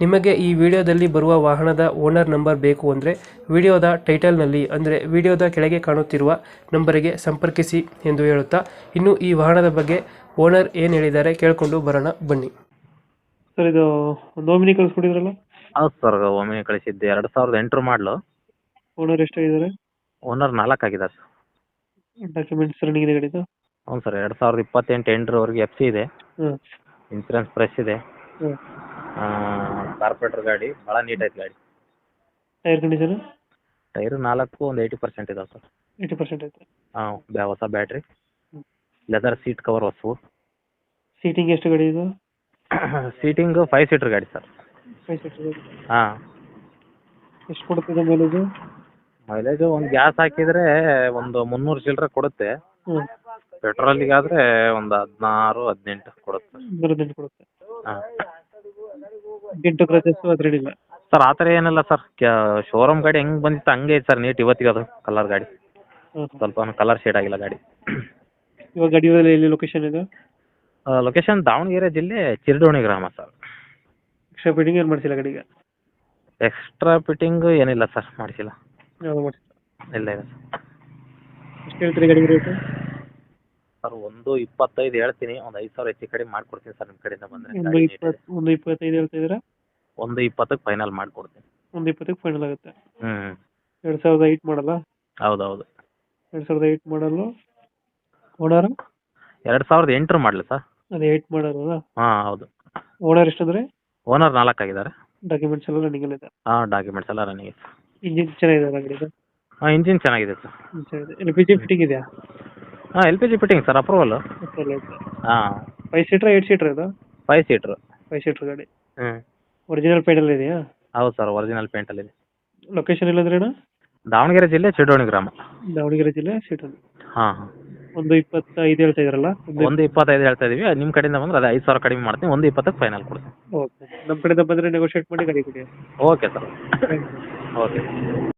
ನಿಮಗೆ ಈ ವಿಡಿಯೋದಲ್ಲಿ ಬರುವ ವಾಹನದ ಓನರ್ ನಂಬರ್ ಬೇಕು ಅಂದರೆ ವಿಡಿಯೋದ ಟೈಟಲ್ನಲ್ಲಿ ಅಂದರೆ ವಿಡಿಯೋದ ಕೆಳಗೆ ಕಾಣುತ್ತಿರುವ ನಂಬರಿಗೆ ಸಂಪರ್ಕಿಸಿ ಎಂದು ಹೇಳುತ್ತಾ ಇನ್ನು ಈ ವಾಹನದ ಬಗ್ಗೆ ಓನರ್ ಏನು ಹೇಳಿದ್ದಾರೆ ಕೇಳಿಕೊಂಡು ಬರೋಣ ಬನ್ನಿ. ಸರ್ ಇದು ನೋಮಿನಿ ಕಳಿಸ್ಕೊಟ್ಟಿದ್ರಲ್ಲ? ಹೌದು ಸರ್ ಒಮ್ಮೆ ಕಳಿಸಿದ್ದೆ. ಎರಡು ಸಾವಿರದ ಎಂಟರ ಮಾಡಲು. ಓನರ್ ಎಷ್ಟಾಗಿದ್ದಾರೆ? ಓನರ್ ನಾಲ್ಕು ಆಗಿದ್ದಾರೆ ಸರ್. ಡಾಕ್ಯುಮೆಂಟ್ಸ್ ರನ್ನಿಂಗ್ ಇದೆ ಗಾಡಿದು? ಹ್ಞೂ ಸರ್ ಎರಡು ಸಾವಿರದ ಇಪ್ಪತ್ತೆಂಟು ಎಂಟರವರೆಗೆ ಎಫ್ ಸಿ ಇದೆ. ಹ್ಞೂ ಇನ್ಸೂರೆನ್ಸ್ ಫ್ರೆಶ್ ಇದೆ. ಹಾಂ ಕಾರ್ಪೊರೇಟರ್ ಗಾಡಿ ಬಹಳ ನೀಟ್ ಐತೆ ಗಾಡಿ. ಟೈರ್ ಕಂಡೀಷನ್ ಟೈರ್ ನಾಲ್ಕು ಒಂದು ಏಯ್ಟಿ ಪರ್ಸೆಂಟ್ ಇದಾವೆ ಸರ್. ಏಯ್ಟಿ ಪರ್ಸೆಂಟ್ ಐತೆ. ಹಾಂ ಬ್ಯಾ ಹೊಸ ಬ್ಯಾಟ್ರಿ ಲೆದರ್ ಸೀಟ್ ಕವರ್ ಹೊಸವು. ಸೀಟಿಂಗ್ ಎಷ್ಟು ಗಾಡಿ ಇದು? ಸೀಟಿಂಗ್ ಫೈವ್ ಸೀಟರ್ ಗಾಡಿ ಸರ್. ಫೈವ್ ಸೀಟರ್ ಹಾಂ. ಎಷ್ಟು ಕೊಡ್ತಿದೆ ಮೈಲೇಜು ಮೈಲೇಜು ಒಂದು ಗ್ಯಾಸ್ ಹಾಕಿದ್ರೆ ಒಂದು ಮುನ್ನೂರು ಚಿಲ್ಲರೆ ಕೊಡುತ್ತೆ. ಪೆಟ್ರೋಲಿಗಾದರೆ ಒಂದು ಹದಿನಾರು ಹದಿನೆಂಟು ಕೊಡುತ್ತೆ. ಹದಿನೆಂಟು ಕೊಡುತ್ತೆ. ಹಾಂ. ಎಂಟು ಕ್ರಚಸ್ಸು ಇಲ್ಲ. ಸರ್ ಆ ಥರ ಏನಿಲ್ಲ ಸರ್ ಶೋರೂಮ್ ಗಾಡಿ ಹೆಂಗ್ ಬಂದಿತ್ತು ಹಂಗೆ ಐತೆ ಸರ್ ನೀಟ್ ಇವತ್ತಿಗೆ ಅದು ಕಲರ್ ಗಾಡಿ. ಹಾಂ ಸ್ವಲ್ಪ ಕಲರ್ ಶೇಡ್ ಆಗಿಲ್ಲ ಗಾಡಿ. ಇವಾಗ ಗಡಿಯಲ್ಲಿ ಎಲ್ಲಿ ಲೊಕೇಶನ್ ಇದು? ಲೊಕೇಶನ್ ದಾವಣಗೆರೆ ಜಿಲ್ಲೆ ಚಿರಡೋಣಿ ಗ್ರಾಮ ಸರ್ ಎಕ್ಸ್ಟ್ರಾ ಫಿಟ್ಟಿಂಗ್ ಏನು ಮಾಡಿಸಿಲ್ಲ ಗಾಡಿಗೆ? ಎಕ್ಸ್ಟ್ರಾ ಫಿಟ್ಟಿಂಗ್ ಏನಿಲ್ಲ ಸರ್ ಮಾಡಿಸಿಲ್ಲ. ಯಾವುದು ಮಾಡಿಸಿಲ್ಲ. ಇಲ್ಲ ಇಲ್ಲ ಎಷ್ಟು ಹೇಳ್ತೀರಿ ಗಾಡಿ ರೇಟು ಸರ್ ಒಂದು ಇಪ್ಪತ್ತೈದು ಹೇಳ್ತೀನಿ ಒಂದು ಐದು ಸಾವಿರ ಹೆಚ್ಚು ಕಡಿಮೆ ಮಾಡ್ಕೊಡ್ತೀನಿ ಸರ್ ನಿಮ್ಮ ಕಡೆಯಿಂದ ಬಂದರೆ. ಒಂದು ಇಪ್ಪತ್ತು ಒಂದು ಇಪ್ಪತ್ತೈದು ಹೇಳ್ತಾ ಇದ್ದೀರಾ? ಒಂದು ಇಪ್ಪತ್ತಕ್ಕೆ ಫೈನಲ್ ಮಾಡ್ಕೊಡ್ತೀನಿ. ಒಂದು ಇಪ್ಪತ್ತಕ್ಕೆ ಫೈನಲ್ ಆಗುತ್ತೆ. ಹ್ಞೂ ಎರಡು ಸಾವಿರದ ಏಯ್ಟ್ ಮಾಡಲ್ಲ? ಹೌದು ಹೌದು ಎರಡು ಸಾವಿರದ ಏಯ್ಟ್ ಮಾಡಲು? ಓನರ್? ಎರಡು ಸಾವಿರದ ಎಂಟರ ಮಾಡಲಿ ಸರ್. ಅದು ಏಯ್ಟ್ ಮಾಡಲ್ಲ ಹಾಂ ಹೌದು. ಓನರ್ ಎಷ್ಟಿದ್ರೆ ಓನರ್ ನಾಲ್ಕು ಆಗಿದ್ದಾರೆ. ಡಾಕ್ಯುಮೆಂಟ್ಸ್ ಎಲ್ಲ ರನ್ನಿಂಗ್ ಇದೆ. ಹಾಂ ಡಾಕ್ಯುಮೆಂಟ್ಸ್ ಎಲ್ಲ ರನ್ನಿಂಗ್ ಇದೆ. ಇಂಜಿನ್ ಚೆನ್ನಾಗಿದೆ ಗಾಡಿದು ಹಾಂ ಇಂಜಿನ್ ಚೆನ್ನಾಗಿದೆ sir. L P G fitting ಇದೆಯಾ? ಹಾಂ L P G fitting sir approval ಹಾಂ. ಫೈವ್ ಸೀಟ್ರ್ ಏಯ್ಟ್ ಸೀಟ್ರ್ ಇದು? ಫೈವ್ ಸೀಟ್ರ್ ಫೈವ್ ಸೀಟ್ರ್ ಗಾಡಿ. ಹ್ಞೂ ಒರಿಜಿನಲ್ ಅಲ್ಲಿ ಇದೆಯಾ? ಹೌದು ಸರ್ ಒರಿಜಿನಲ್ ಪೇಂಟಲ್ಲಿದೆ ಲೊಕೇಶನ್ ಇಲ್ಲಂದ್ರೆ ಅಣ್ಣ ದಾವಣಗೆರೆ ಜಿಲ್ಲೆ ಚಿಡೋಣಿ ಗ್ರಾಮ. ದಾವಣಗೆರೆ ಜಿಲ್ಲೆ ಚಿಡೋಣಿ ಹಾಂ. ಹಾಂ ಒಂದು ಇಪ್ಪತ್ತೈದು ಹೇಳ್ತಾ ಇದ್ರಲ್ಲ ಒಂದು ಒಂದು ಇಪ್ಪತ್ತೈದು ಹೇಳ್ತಾ ಇದೀವಿ. ನಿಮ್ಮ ಕಡೆಯಿಂದ ಬಂದ್ರೆ ಅದೇ ಐದು ಸಾವಿರ ಕಡಿಮೆ ಮಾಡ್ತೀನಿ. ಒಂದು ಇಪ್ಪತ್ತಕ್ಕೆ ಫೈನಲ್ ಕೊಡ್ತೀನಿ. ಓಕೆ. ನಮ್ಮ ಕಡೆಯಿಂದ ಬಂದರೆ ನೆಗೋಷಿಯೇಟ್ ಮಾಡಿ ಗಾಡಿ ಕೊಡಿ. Okay sir okay